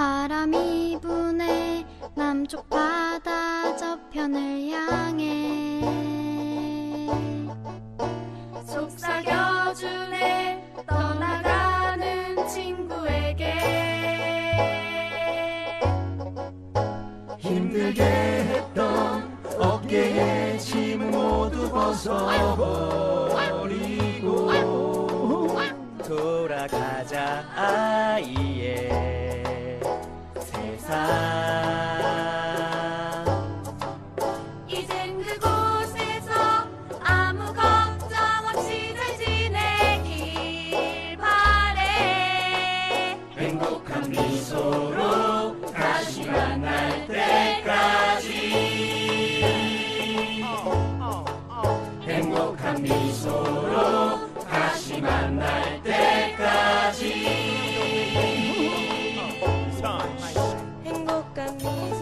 바람이 부네 남쪽 바다 저편을 향해 속삭여주네 떠나가는 친구에게. 힘들게 했던 어깨에 짐을 모두 벗어버리고 돌아가자 아이의 이젠 그곳에서 아무 걱정 없이 잘 지내길 바래. 행복한 미소로 다시 만날 때까지. 행복한 미소로 다시 만날 때까지. 행복한 미소